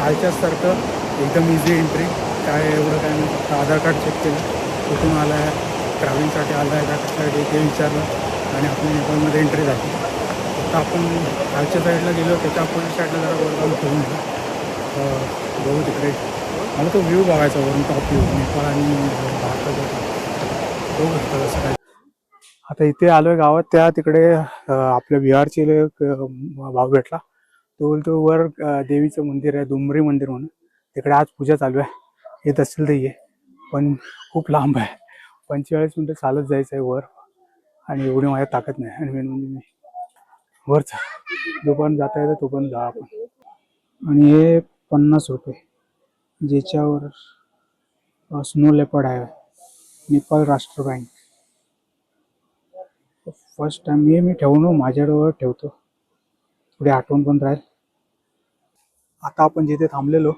कालच्यासारखं एकदम easy entry काय एवढं काय नाही. फक्त आधार कार्ड चेक केलं. कुठून आला आहे ट्रॅव्हलिंगसाठी आला आहे? का कशासाठी ते विचारलं. आणि आपण नेपाळमध्ये एंट्री झाली. फक्त आपण कालच्या साईडला गेलो. त्याच्या अपोजिट साईडला जरा वर जाऊन फिरून बघू तिकडे. मला तो व्ह्यू बघायचा वरून टॉप व्ह्यू नेपाळ आणि भारताचा. बघू शकतो कसं काय. आता इथे आलोय गावात. त्या तिकडे आपल्या बिहारचे एक, भाव भेटला. तो बोलतो वर देवीचं मंदिर आहे दुमरी मंदिर म्हणून. तिकडे आज पूजा चालू आहे. येत असेल तर ये. पण खूप लांब आहे. पंचेचाळीस मिनटं चालत जायचं आहे वर. आणि एवढी माझ्या ताकद नाही. आणि मेन म्हणजे मी वरचा. पण जाता येतं तोपर्यंत जा आपण. आणि हे पन्नास रुपये. ज्याच्यावर स्नो लेपर्ड आहे. नेपाळ राष्ट्र बँक. फर्स्ट टाइम हे मी ठेवून माझ्याजवळ ठेवतो. थोडी आठवण पण राहील. आता आपण जिथे थांबलेलो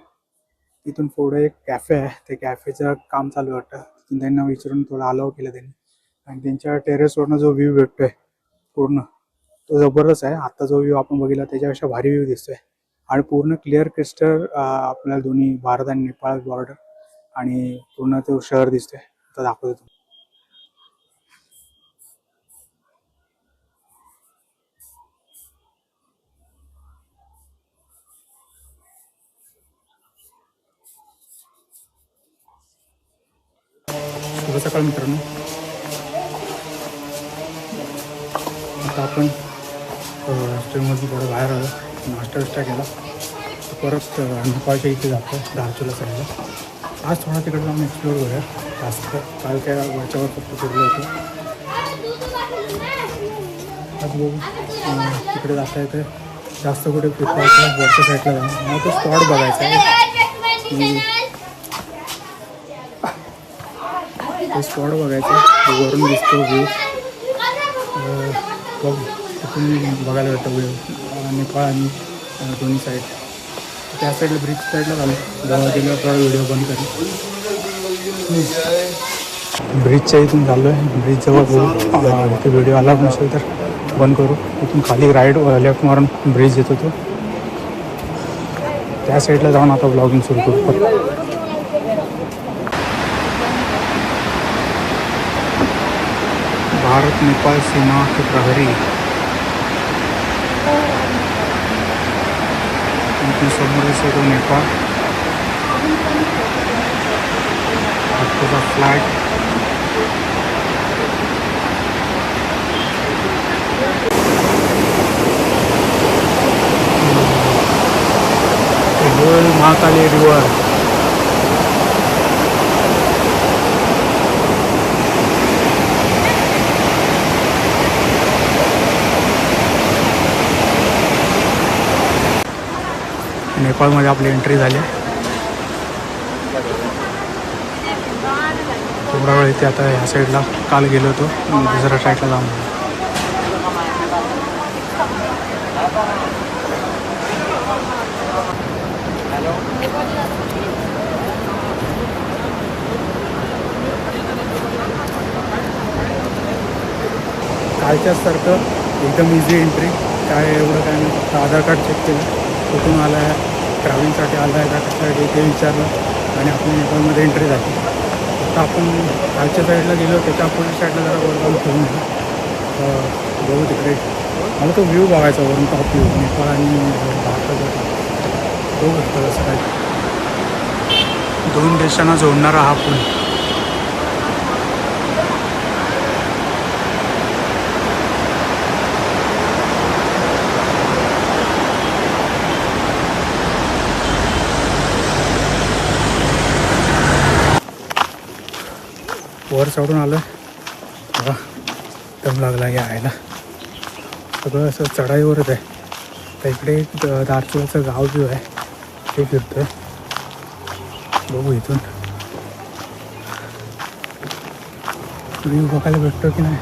तिथून पुढे एक कॅफे आहे. ते कॅफेचं काम चालू वाटतं. तिथून त्यांना विचारून थोडं अलाव केलं त्यांनी. आणि त्यांच्या टेरेसवरनं जो व्ह्यू भेटतोय पूर्ण तो जबरदस्त आहे. आता जो व्ह्यू आपण बघितला त्याच्यापेक्षा भारी व्ह्यू दिसतोय. आणि पूर्ण क्लिअर क्रिस्टल आपल्याला दोन्ही भारत आणि नेपाळ बॉर्डर आणि पूर्ण तो शहर दिसतोय. आता दाखवतो शुभ सकाळ मित्रांनो. आता आपण हॉस्टेलमधून थोडं बाहेर आलो. नाश्ता विष्टा केला. तर परत नेपाळच्या इथे जातो धारचूला साईडला. आज थोडा तिकडे जाऊन एक्सप्लोर करूया. जास्त काल काय वरच्यावर फक्त फिरलो होतो. आज बघू. तिकडे जाता येते जास्त कुठे फिरता येतं वरच्या साईडला जाऊन. मला तो स्पॉट बघायचा आहे की ते स्पॉट बघायचं. वरून दिसतो व्ह्यू बघ तिथून बघायला भेटतो व्ह्यू नेपाळ आणि दोन्ही साईड त्या साईडला ब्रिज साईडला झालं जवळ गेल्यावर थोडा व्हिडिओ बंद करेल ब्रिजच्या इथून चाललो आहे ब्रिज जवळ बघू. अं, इथे व्हिडिओ आला नसेल तर बंद करू. इथून खाली राईड लेफ्ट मारून ब्रिज येतो तो. त्या साईडला जाऊन आता ब्लॉगिंग सुरू करू. भारत नेपाळ सीमा के प्रहरी। इथून समोर दिसतो नेपाळ आत्ताचा फ्लॅट महाकाली रिवर। नेपाळमध्ये आपली एंट्री झाली. थोडा वेळ इथे आता ह्या साईडला काल गेलो होतो. दुसऱ्या साईडला जाऊन कालच्याच कालच्यासारखं एकदम इझी एंट्री काय एवढं काय नाही. फक्त आधार कार्ड चेक केलं. कुठून आला आहे ट्रॅव्हलिंगसाठी आला आहे का कशासाठी ते विचारलं आणि आपण नेपाळमध्ये एंट्री झाली. फक्त आपण खालच्या साईडला गेलो त्याच्या अपोजिट साईडला जरा वर जाऊन फिरून बघू तिकडे. मला तो व्ह्यू बघायचा वरून टॉप व्ह्यू नेपाळ आणि भारताचा. बघू तिकडं कसं काय. दोन देशांना जोडणारा हा पूल. वर चढून आलं बघा दम लागला यायला सगळं असं चढाईवरच आहे. तर इकडे एक द- गाव जो आहे ते फिरतोय. बघू इथून. व्ह्यू बघायला भेटतो की नाही?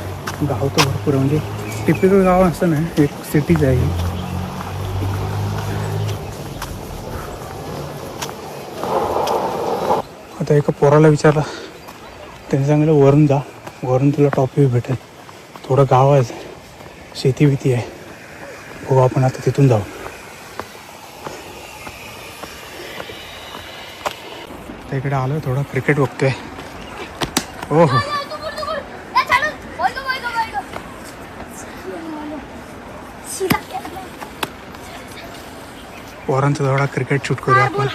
गाव तर भरपूर म्हणजे टिपिकल गाव असं नाही. एक सिटीच आहे ही. आता एका पोराला विचारला त्यांनी सांगितलं वरून जा. वरून तुला टॉपी भेटेल. थोडं गाव आहे. शेती भीती आहे. बघू आपण आता तिथून जाऊ. इकडे आलो थोडं क्रिकेट बघतोय. हो हो. वरांचा थोडा क्रिकेट शूट करूया आपण.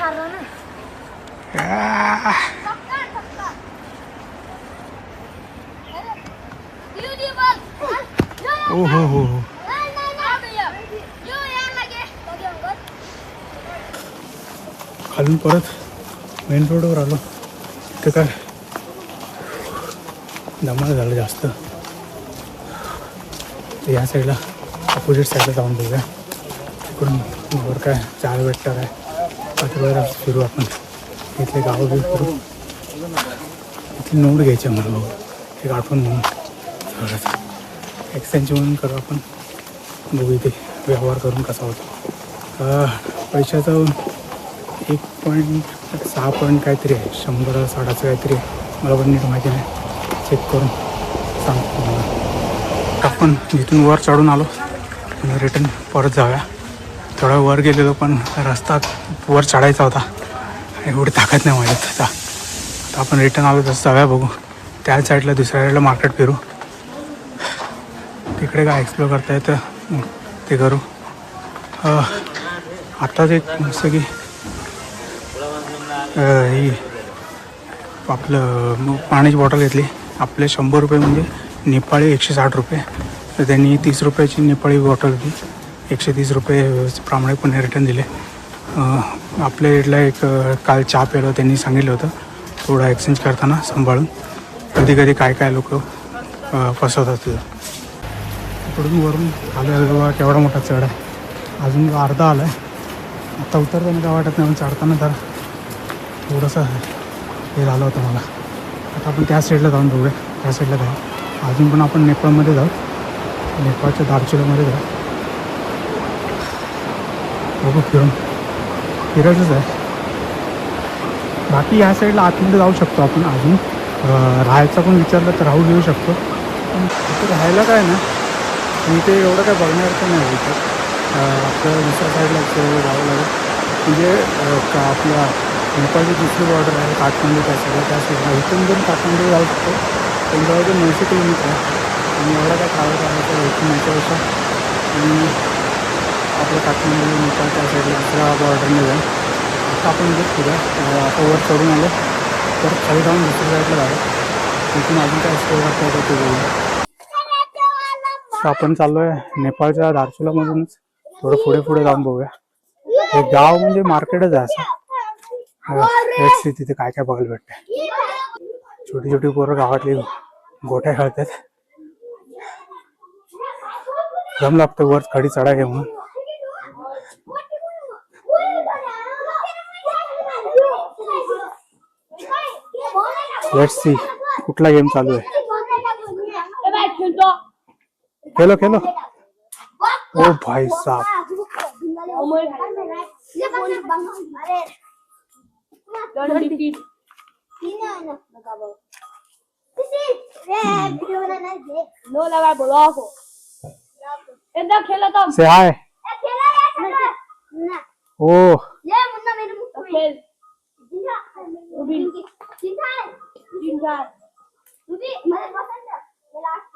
खालून परत मेन रोडवर आलो. तर काय? धमाल झालं जास्त. या साईडला अपोजिट साईडला जाऊन बघूया. तिकडून वर काय चार भेटतं काय पाच फिरू आपण. इथले गाव बी फिरू. इथली नोट घ्यायची आहे मला. बघू एक आठवण म्हणून. थोडंसं एक्सचेंज म्हणून करू आपण. बघू इथे व्यवहार करून कसा होतो. पैशाचा एक पॉईंट सहा पॉईंट काहीतरी आहे. शंभर साठाचं काहीतरी आहे. मला पण नीट माहिती नाही. चेक करून सांगतो तुम्हाला. आपण जिथून वर चढून आलो. आणि रिटर्न परत जाऊया. थोडा वर गेलेलो पण रस्ता वर चढायचा होता. एवढी ताकद नाही माझ्यात आता. आता आपण रिटर्न आलो तसं जाऊया बघू. त्या साईडला दुसऱ्या साईडला मार्केट फिरू. तिकडे काय एक्सप्लोर करता येतं? ते करू. आत्ताच एक मस्त की ही आपलं पाण्याची बॉटल घेतली. आपले शंभर रुपये म्हणजे नेपाळी एकशे साठ रुपये. तर त्यांनी तीस रुपयाची नेपाळी बॉटल होती एकशे तीस रुपये प्रामाणिकपणे रिटर्न दिले. आपल्या इथला एक काल चहा प्यायला त्यांनी सांगितलं होतं. थोडं एक्सचेंज करताना सांभाळून. कधी कधी काय काय लोक फसवतात तुझं इकडून वरून आलं बाबा केवढा मोठा चढ आहे अजून अर्धा आला आहे आता उतरताना काय वाटत नाही पण चढताना तर थोडंसं हे झालं होतं मला. आता आपण त्या साईडला जाऊन बघूया. त्या साईडला जाऊ अजून पण आपण नेपाळमध्ये जाऊ. नेपाळच्या दार्चुलामध्ये जाऊ. बघू फिरून. फिरायचंच आहे. बाकी ह्या साईडला आतमध्ये जाऊ शकतो आपण अजून. राहायचा पण विचारलं तर राहू घेऊ शकतो. पण तिथे राहायला काय ना इथे एवढं काय बघण्यासारखं नाही इथे. आपल्याला दुसऱ्या साईडला जावं लागेल. म्हणजे का आपल्या नेपाळची दुसरी बॉर्डर आहे काठमांडू त्या साईडला त्या साईडला इथून जर काठमांडू जाऊ शकतो. पण जवळजवळ नऊशे किलोमीटर आहे. आणि एवढा काय ट्रॅव्हल करायचं इथून याच्यापेक्षा. आणि आपलं काठमांडू नेपाळ त्या साईडला दुसऱ्या बॉर्डरने जाईल आता आपण इथेच फिरूया अं, आता वर चढून आलो. तर खाली जाऊन दुसऱ्या साईडला जाऊ तिथून अजून काय स्टोर वाटतं ते बघूया. तर आपण चाललोय नेपाळच्या धारचुलामधूनच थोडं पुढे पुढे जाऊन बघूया. हे गाव म्हणजे मार्केटच आहे असं. सी तिथे काय काय बघायला भेटत. छोटी छोटी पोरं गावातली गोट्या खेळतात. जम लागतो वर खडी चढा घेऊन सी कुठला गेम चालू आहे? खेलो खेलो. ओ भाई साहब. Dondikit. Sino Magabo. Kasi, eh, video na na, Jake. No, lavabo, loco. एकदा खेळला तो से हाय ए, खेळा रे, खेळा. ना. ओ ये मुन्ना मेरे मुख में. खेळ जिंदा. रुबी. जिंदा है. जिंदा रुबी, मला पसंद है. ये last.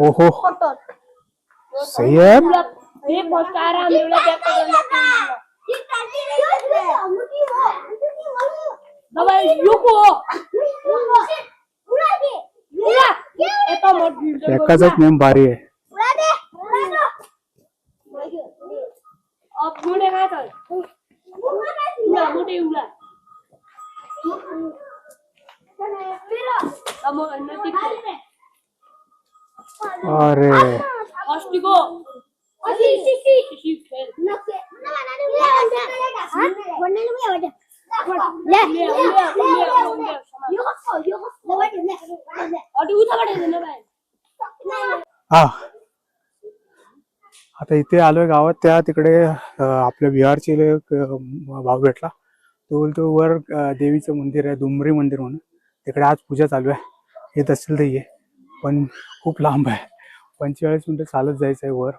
ओहो Photo. सय्यद एक मस्त आराम मिळला त्या एकाच नेम भारी आहे अब पुढे काय कर उला मोठे उला मग नदी अरे ऑस्टिको शिशी खेळ अटी उठा पडायचं ना बाय हा. आता इथे आलोय गावात. त्या तिकडे आपल्या बिहारचे एक भाव भेटला. तो बोलतो वर देवीचं मंदिर आहे दुमरी मंदिर म्हणून. तिकडे आज पूजा चालू आहे. येत असेल तर ये पण खूप लांब आहे. पंचेचाळीस मिनिटं चालत जायचं आहे वर.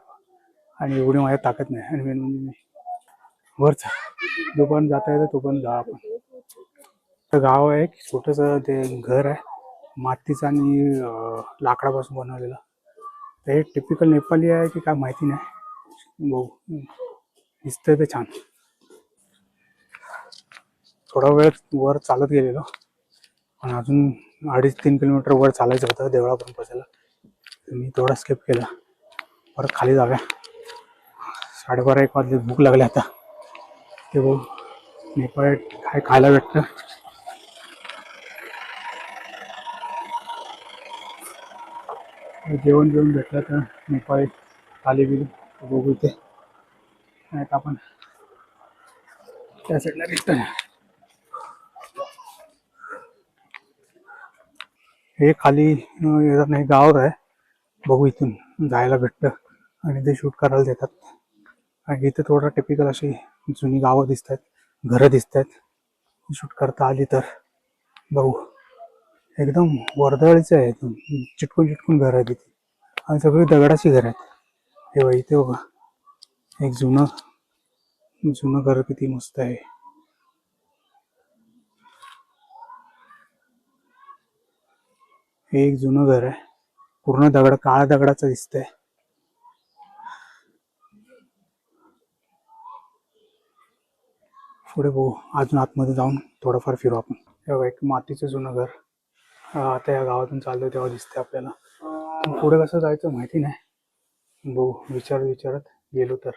आणि एवढी माझ्या ताकद नाही. आणि मेन म्हणजे मी वरचा जो पण जाता येतं तो पण जा आपण. तर गाव आहे छोटंसं ते घर आहे. मातीचं आणि लाकडापासून बनवलेलं. तर हे टिपिकल नेपाली आहे की काय माहिती नाही. बघू. दिसतंय ते छान. थोडा वेळ वर चालत गेलेलो. आणि अजून अडीच तीन किलोमीटर वर चालायचं होतं देवळापर्यंत पोचायला मी थोडा स्किप केला. परत खाली जाव्या साडेबारा एक वाजले. भूक लागली आता. हे बघू नेपाळ काय खायला भेटतं? जेवण जेवण भेटलं तर नेपाळी थाली बिली बघू इथे. नाही तर आपण त्या साईडला रिटर्न हे खाली अं, हे गाव आहे. बघू इथून जायला भेटतं. आणि ते शूट करायला देतात. आणि इथे थोडं टिपिकल अशी जुनी गावं दिसत आहेत घरं दिसत आहेत शूट करता आली तर. बघू. एकदम वर्दळीचं आहे एकदम चिटकून चिटकून घर आहे तिथे आणि सगळी दगडाची घर आहेत. हे बघ इथे बघा. एक जुनं जुनं घर किती मस्त आहे. हे एक जुनं घर आहे. पूर्ण दगड काळ्या दगडाचं दिसतंय. पुढे बघू अजून आतमध्ये जाऊन थोडंफार फिरू आपण. बघा एक मातीचं जुनं घर. आता या गावातून चाललं तेव्हा दिसते आपल्याला. पण पुढे कसं जायचं माहिती नाही. बघू विचारत विचारत गेलो तर.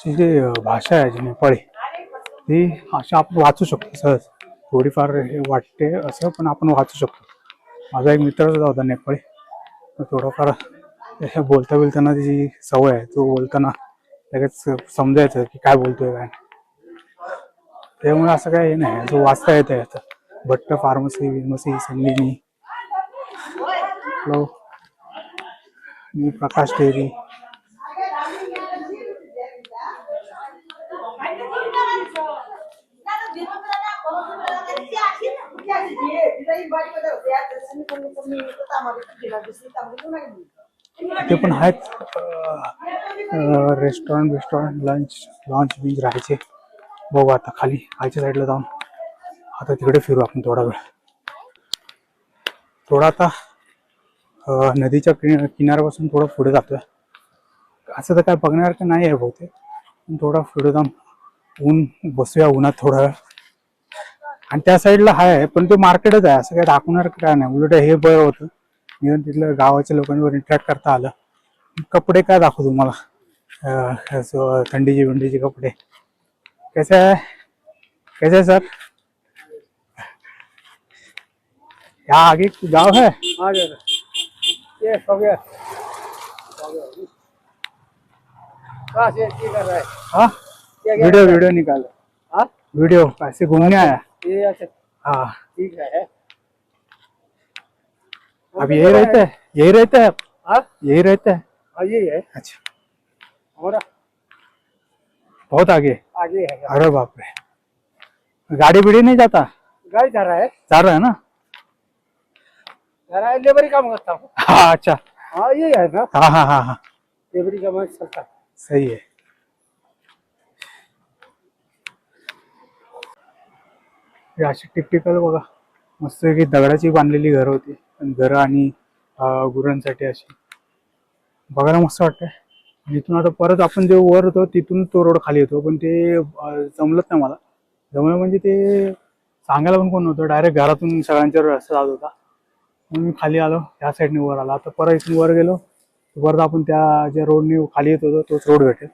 ची जी भाषा आहे जी नेपाळी ती अशा आपण वाचू शकतो सहज. थोडीफार हे वाटते असं पण आपण वाचू शकतो. माझा एक मित्र सुद्धा होता नेपाळी. थोडंफार बोलता बोलताना जी सवय आहे तो बोलताना लगेच समजायचं की काय बोलतोय काय त्यामुळे असं काय हे नाही. जो वाचता येतं आता. भट्ट फार्मसी विमसी संगिनी. हॅलो मी प्रकाश डेअरी ते पण आहेत. रेस्टॉरंट बिस्टॉरंट लंच लॉन्च बीच राहायचे. बघू आता खाली. खालच्या साईडला जाऊन. आता तिकडे फिरू आपण थोडा वेळ. थोडा आता नदीच्या किन किनाऱ्यापासून थोडं पुढे जातोय. असं तर काय बघण्यासारखं नाही आहे बहुतेक. पण थोडा पुढे जाऊन ऊन बसूया उन्हात थोडा वेळ. आणि त्या साईडला आहे पण ते मार्केटच आहे. असं काय दाखवणार काय नाही. उलट हे बरं होतं. निदान तिथल्या गावाच्या लोकांवर इंटरॅक्ट करता आलं. कपडे काय दाखवू तुम्हाला? थंडीचे बिंडीचे कपडे. कैसे है कैसे है सर यहाँ आगे गाँव है. ये हो गया. है हाँ? वीडियो वीडियो निकाल. हाँ? वीडियो ऐसे घूमने आया? ये अच्छा। हाँ। ठीक है। अब यही रहते हैं यही रहते हैं आप? यही रहते हैं हाँ ये है अच्छा हमारा बहुत आगे आगे है अरे बाप रे गाड़ी बीड़ी नहीं जाता गाड़ी जा रहा है जा रहा है ना जा रहा है लेबरी काम करता हूँ हाँ अच्छा हाँ ये है ना हाँ हाँ हाँ हाँ लेबरी का मैं चलता सही हे अशी टिपिकल बघा मस्त की दगडाची बांधलेली घर होती घरं आणि गुरांसाठी अशी. बघायला मस्त वाटतंय. आणि इथून आता परत आपण जे वर होतो तिथून तो रोड खाली येतो. पण ते जमलंच नाही मला. जमलं म्हणजे ते सांगायला पण कोण नव्हतं. डायरेक्ट घरातून सगळ्यांच्या रस्ता जात होता. म्हणून मी खाली आलो त्या साईडने वर आलो. आता परत इथून वर गेलो. परत आपण त्या ज्या रोडने खाली येत होतो तोच रोड भेटेल.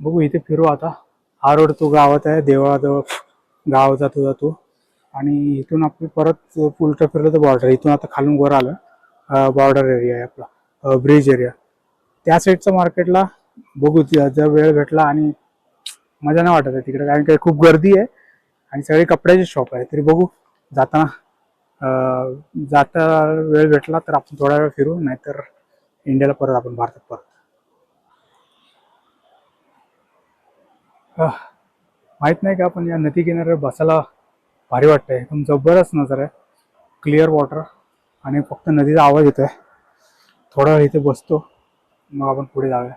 बघू इथे फिरू आता. हा रोड तो गावात आहे. देवळाजवळ गाव जातो जातो आणि इथून आपण परत उलटं फिरलं तर बॉर्डर इथून आता खालून वर आलं बॉर्डर एरिया आहे आपला ब्रिज एरिया त्या साईडचं मार्केटला बघू जर वेळ भेटला आणि मजा नाही वाटत आहे तिकडे कारण की खूप गर्दी आहे आणि सगळे कपड्याचे शॉप आहे. तरी बघू जाताना जाता वेळ भेटला तर आपण थोडा वेळ फिरू नाहीतर इंडियाला परत आपण भारतात परत. माहीत नाही का आपण या नदी किनाऱ्यावर बसायला भारी वाटतंय. एकदम जबरदस्त नजर आहे. क्लिअर वॉटर आणि फक्त नदीचा आवाज येतोय. थोडा वेळ इथे बसतो. मग आपण पुढे जाऊया.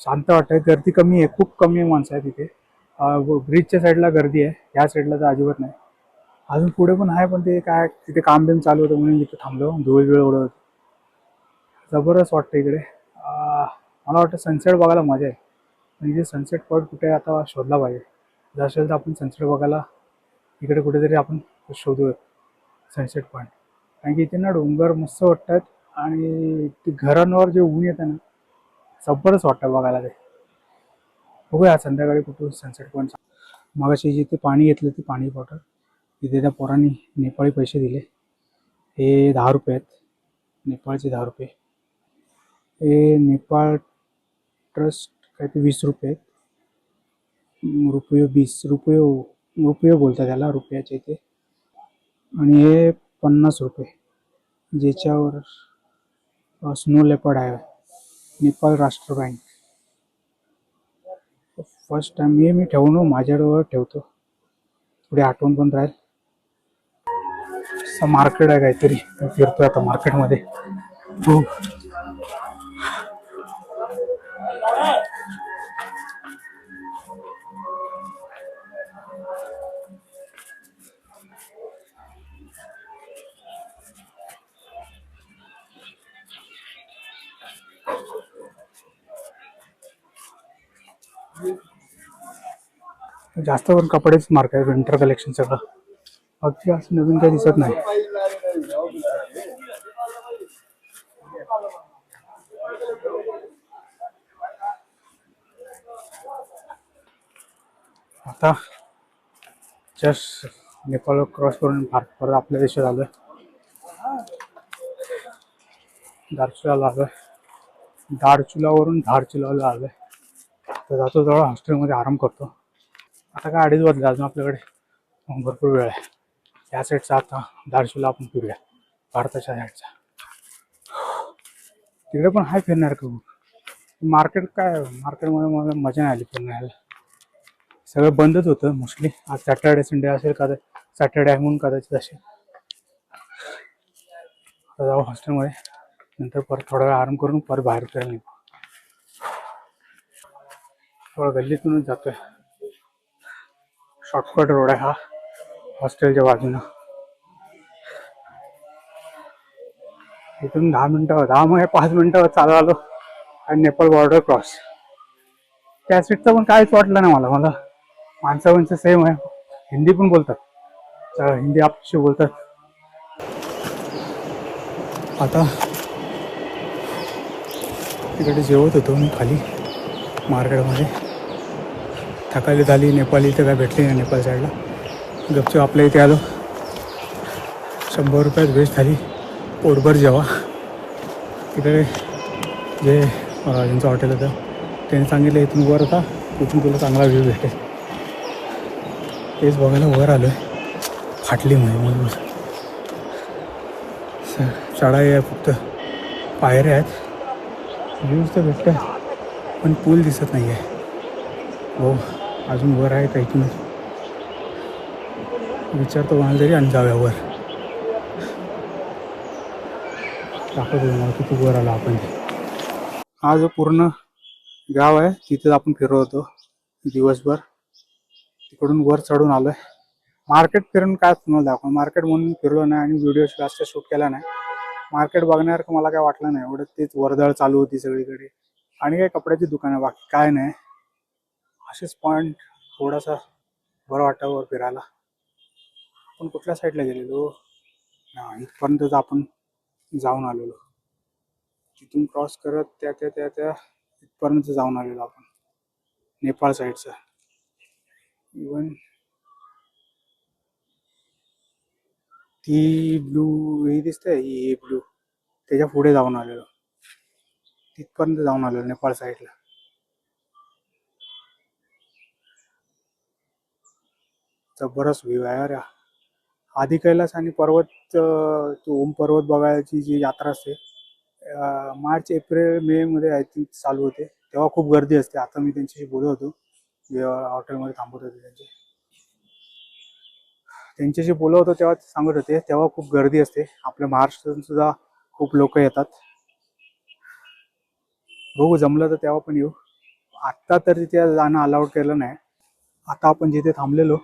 शांत वाटतंय. गर्दी कमी आहे. खूप कमी आहे माणसं आहेत इथे. ब्रिजच्या साईडला गर्दी आहे. ह्या साईडला तर अजिबात नाही. अजून पुढे पण आहे पण ते काय तिथे काम बिम चालू होतं म्हणून इथे थांबलो. धुळ बिळ उडवत जबरदस्त वाटतं इकडे. मला वाटतं सनसेट बघायला मजा आहे पण इथे सनसेट पॉईंट कुठे आता शोधला पाहिजे. जर असेल तर आपण सनसेट बघायला इकडे कुठेतरी आपण शोधूया. सनसेट पॉईंट कारण की इथे ना डोंगर मस्त वाटतात आणि ते घरांवर जे ऊन येतं ना जबरदस्त वाटतं बघायला ते. बघूया संध्याकाळी कुठं सनसेट पॉईंट मगाशी जिथे पाणी घेतलं ते पाणी बॉटल. तिथे त्या पोरांनी नेपाळी पैसे दिले. हे दहा रुपये आहेत. नेपाळचे दहा रुपये. हे नेपाळ ट्रस्ट काय ते वीस रुपये आहेत. रुपये वीस रुपये रुपये बोलतात त्याला रुपयाचे ते. आणि हे पन्नास रुपये ज्याच्यावर स्नो लेपर्ड आहे नेपाळ राष्ट्र बँक. फर्स्ट टाइम हे मी ठेवून माझ्याजवळ ठेवतो. थोडी आठवण पण राहील. असं मार्केट आहे काहीतरी. फिरतो आता मार्केटमध्ये हो. जास्त पण कपडेच मार्क आहे विंटर कलेक्शन सगळं. अगदी असं नवीन काही दिसत नाही. आता जस्ट नेपाळ क्रॉस करून भारत परत आपल्या देशात आलोय. दारचुलाला आलोय. दारचुलावरून धारचुलाला आलोय. तर जातो जवळ हॉस्टेलमध्ये आराम करतो. आता काय अडीच वाजले अजून आपल्याकडे भरपूर वेळ आहे. या साईडचा आता दार्शूला आपण फिरूया. भारताच्या साईडचा तिकडे पण आहे फिरणार का मार्केट काय मार्केटमध्ये मला मजा नाही आली फिरण्याला. सगळं बंदच होतं मोस्टली आज सॅटर्डे संडे असेल का सॅटर्डे आहे म्हणून कदाचित असेल. आता जाऊ हॉस्टेलमध्ये नंतर परत थोडा वेळ आराम करून परत बाहेर फिरायला निघू. थोडं गल्लीतूनच जातोय. शॉर्टकट रोड आहे हा. हॉस्टेलच्या बाजूनं. इथून दहा मिनिटं दहा मग पाच मिनिटं चालू आलो आणि नेपाळ बॉर्डर क्रॉस त्या सीटचं पण काहीच वाटलं नाही मला. मला माणसं माणसं सेम आहे. हिंदी पण बोलतात. तर हिंदी आपशी बोलतात. आता तिकडे जेवत होतो मी खाली मार्केटमध्ये. थकाली झाली नेपाळी तर काय भेटली नाही नेपाळ साईडला गपचूप आपल्या इथे आलो. शंभर रुपयात वेस्ट झाली. पोटभर जेवा. तिकडे जे ज्यांचं हॉटेल होतं त्यांनी सांगितलं इथून वर होता तिथून तुला चांगला व्ह्यू भेटेल. तेच बघायला वर आलो आहे फाटली म्हणून स- चढाई आहे फक्त. पायऱ्या आहेत. व्ह्यूज तर भेटतं पण पूल दिसत नाही आहे हो. अजून वर आहे काही की नाही. विचारतो कोणाला तरी आणि जाऊया वर. दाखवतो तुम्हाला किती वर आलो आपण हा जो पूर्ण गाव आहे तिथे आपण फिरत होतो दिवसभर. तिकडून वर चढून आलोय. मार्केट फिरून काय तुम्हाला दाखव? मार्केट म्हणून फिरलो नाही आणि व्हिडिओ जास्त शूट केला नाही. मार्केट बघण्यासारखं मला काय वाटलं नाही. एवढं तेच वर्दळ चालू होती सगळीकडे. आणि काही कपड्याची दुकानं बाकी काय नाही. असेच पॉईंट थोडासा बरं वाटावर फिरायला. आपण कुठल्या साईडला गेलेलो? हा, इथपर्यंतच आपण जाऊन आलेलो. तिथून क्रॉस करत त्या त्या त्या त्या इथपर्यंत जाऊन आलेलो आपण. नेपाळ साईडचं इवन ती ब्लू हे दिसतंय ही ब्लू त्याच्या पुढे जाऊन आलेलो. तिथपर्यंत जाऊन आलेलो नेपाळ साईडला जबरदस्त व्ह्यू आहे अरे. आधी कैलास आणि पर्वत ओम पर्वत बघायची जी यात्रा असते मार्च एप्रिल मे मध्ये आय थिंक चालू होते. तेव्हा खूप गर्दी असते. आता मी त्यांच्याशी बोलत होतो. हॉटेलमध्ये थांबत होते त्यांचे. त्यांच्याशी बोलत होतो तेव्हा सांगत होते. तेव्हा खूप गर्दी असते. आपल्या महाराष्ट्रातून सुद्धा खूप लोक येतात. बघू जमलं तर तेव्हा पण येऊ. आत्ता तर तिथे जाणं अलाउड केलं नाही. आता आपण जिथे थांबलेलो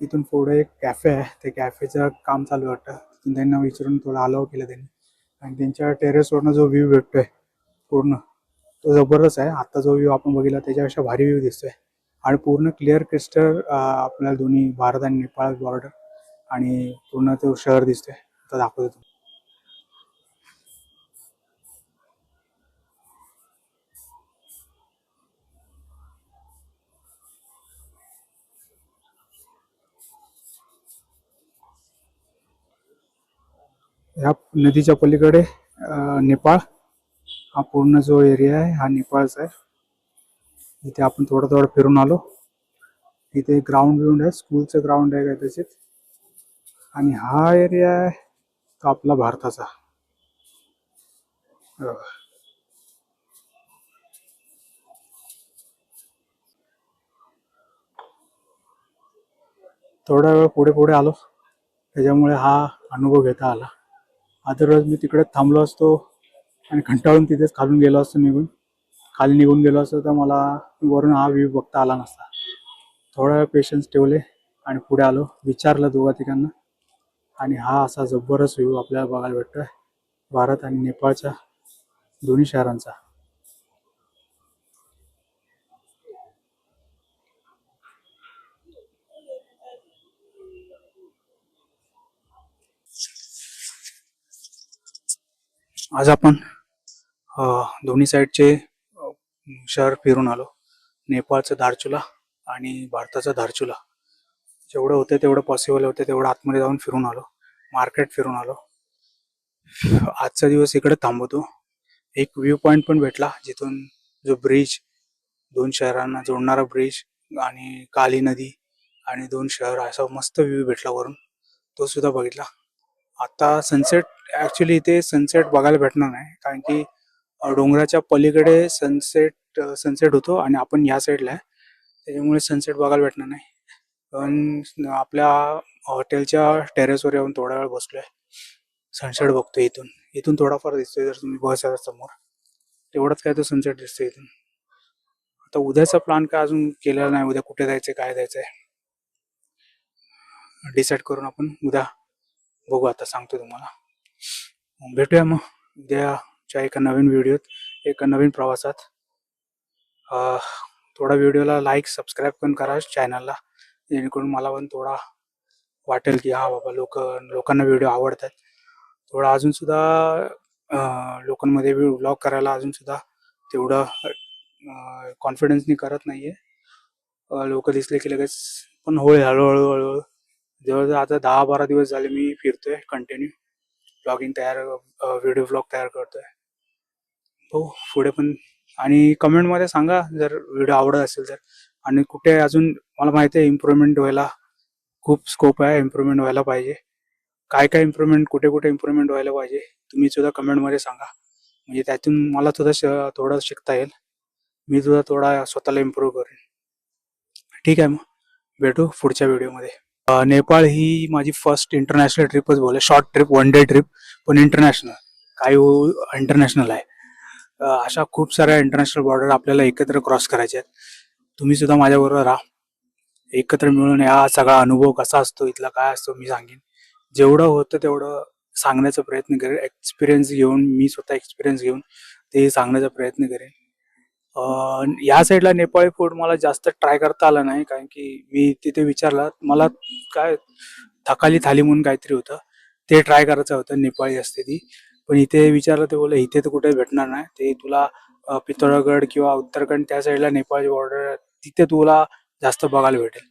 तिथून पुढे एक कॅफे आहे. ते कॅफेचं काम चालू वाटतं. तिथून त्यांना विचारून थोडं अलाव केलं त्यांनी. आणि त्यांच्या टेरेसवरनं जो व्ह्यू भेटतोय पूर्ण तो जबरदस्त आहे. आता जो व्ह्यू आपण बघितला त्याच्यापेक्षा भारी व्ह्यू दिसतोय. आणि पूर्ण क्लिअर क्रिस्टल आपल्याला दोन्ही भारत आणि नेपाळ बॉर्डर आणि पूर्ण तो शहर दिसतोय. आता दाखवतो ह्या नदीच्या पलीकडे नेपाळ. हा पूर्ण जो एरिया आहे हा नेपाळचा आहे. इथे आपण थोडं थोडं फिरून आलो. इथे ग्राउंड बिउंड आहे स्कूलचं ग्राउंड आहे कदाचित आणि हा एरिया आहे तो आपला भारताचा. थोडा वेळ पुढे पुढे आलो. त्याच्यामुळे हा अनुभव घेता आला. अदरवाईज मी तिकडे थांबलो असतो आणि कंटाळून तिथेच खालून गेलो असतो निघून. खाली निघून गेलो असतो तर मला वरून हा व्ह्यू बघता आला नसता. थोडा वेळ पेशन्स ठेवले आणि पुढे आलो. विचारलं दोघा तिघांना. आणि हा असा जबरदस्त व्ह्यू आपल्याला बघायला भेटतोय. भारत आणि नेपाळच्या दोन्ही शहरांचा. आज आपण दोन्ही साईडचे शहर फिरून आलो. नेपाळचं धारचुला आणि भारताचं धारचुला. जेवढं होतं तेवढं पॉसिबल होतं तेवढं आतमध्ये जाऊन फिरून आलो. मार्केट फिरून आलो. आजचा दिवस इकडे थांबवतो. एक व्ह्यू पॉईंट पण भेटला जिथून जो ब्रिज दोन शहरांना जोडणारा ब्रिज आणि काली नदी आणि दोन शहर असा मस्त व्ह्यू भेटला वरून. तो सुद्धा बघितला. आता सनसेट ऍक्च्युली इथे सनसेट बघायला भेटणार नाही. कारण की डोंगराच्या पलीकडे सनसेट सनसेट होतो आणि आपण या साईडला आहे. त्याच्यामुळे सनसेट बघायला भेटणार नाही. पण आपल्या हॉटेलच्या टेरेसवर येऊन थोडा वेळ बसलो आहे सनसेट बघतो इथून. इथून थोडाफार दिसतोय जर तुम्ही बस समोर. तेवढंच काय तो सनसेट दिसतोय इथून. आता उद्याचा प्लॅन काय अजून केलेला नाही. उद्या कुठे जायचं काय जायचंय. डिसाईड करून आपण उद्या बघू आता सांगतो तुम्हाला. भेटूया मग उद्याच्या एका नवीन व्हिडिओत एका नवीन प्रवासात. थोडा व्हिडिओला लाईक सबस्क्राईब पण करा चॅनलला जेणेकरून मला पण थोडा वाटेल की हा बाबा लोक लोकांना व्हिडिओ आवडतात. थोडा अजूनसुद्धा लोकांमध्ये व्लॉग करायला अजूनसुद्धा तेवढं कॉन्फिडन्सनी करत नाही आहे लोक दिसले की लगेच पण होय हळूहळू हळूहळू जवळजवळ आता दहा बारा दिवस झाले मी फिरतोय कंटिन्यू ब्लॉगिंग तयार व्हिडिओ ब्लॉग तयार करतोय. हो पुढे पण. आणि कमेंटमध्ये सांगा जर व्हिडिओ आवडत असेल तर. आणि कुठे अजून मला माहिती आहे इम्प्रूव्हमेंट व्हायला खूप स्कोप आहे इम्प्रूव्हमेंट व्हायला पाहिजे. काय काय इम्प्रूव्हमेंट कुठे कुठे इम्प्रूव्हमेंट व्हायला पाहिजे तुम्ही सुद्धा कमेंटमध्ये सांगा. म्हणजे त्यातून मला सुद्धा श- थोडं शिकता येईल. मी सुद्धा थोडा स्वतःला इम्प्रूव्ह करेन. ठीक आहे मग. भेटू पुढच्या व्हिडिओमध्ये नेपाळ ही माझी फर्स्ट इंटरनॅशनल ट्रिपच बोले short trip one day trip पण इंटरनॅशनल काही इंटरनॅशनल आहे. अशा खूप साऱ्या इंटरनॅशनल बॉर्डर आपल्याला एकत्र क्रॉस करायचे आहेत. तुम्ही सुद्धा माझ्याबरोबर राहा. एकत्र मिळून हा सगळा अनुभव कसा असतो इथला काय असतो मी सांगेन. जेवढं होतं तेवढं सांगण्याचा प्रयत्न करेन. एक्सपिरियन्स घेऊन मी स्वतः एक्सपिरियन्स घेऊन ते सांगण्याचा प्रयत्न करेन. या साईडला नेपाळी फूड मला जास्त ट्राय करता आलं नाही कारण की मी तिथे विचारला मला काय थकाली थाली म्हणून काहीतरी होतं ते ट्राय करायचं होतं नेपाळी असते ती. पण इथे विचारलं ते बोलले इथे तर कुठे भेटणार नाही ते तुला पितळगड किंवा उत्तराखंड त्या साईडला नेपाळची बॉर्डर तिथे तुला जास्त बघायला भेटेल.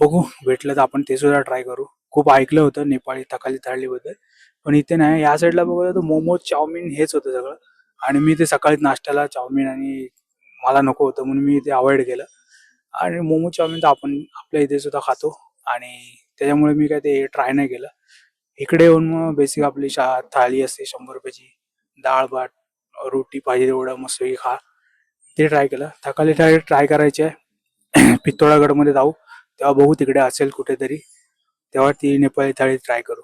बघू भेटलं तर आपण ते सुद्धा ट्राय करू. खूप ऐकलं होतं नेपाळी थकाली थाळीबद्दल पण इथे नाही या साईडला बघूया तर मोमो चाऊमिन हेच होतं सगळं. आणि मी ते सकाळी नाश्त्याला चाऊमिन आणि मला नको होतं म्हणून मी ते अवॉइड केलं. आणि मोमो चाऊमिन तर आपण आपल्या इथे सुद्धा खातो. आणि त्याच्यामुळे मी काय ते ट्राय नाही केलं. इकडे येऊन मग बेसिक आपली शा थाळी असते शंभर रुपयाची. डाळ भात रोटी पाहिजे तेवढं मस्त खा. ते ट्राय केलं. थकाली थाळी ट्राय करायची आहे. पित्तोळागडमध्ये जाऊ. तेव्हा बघू तिकडे असेल कुठेतरी. तेव्हा ती नेपाळी थाळी ट्राय करू.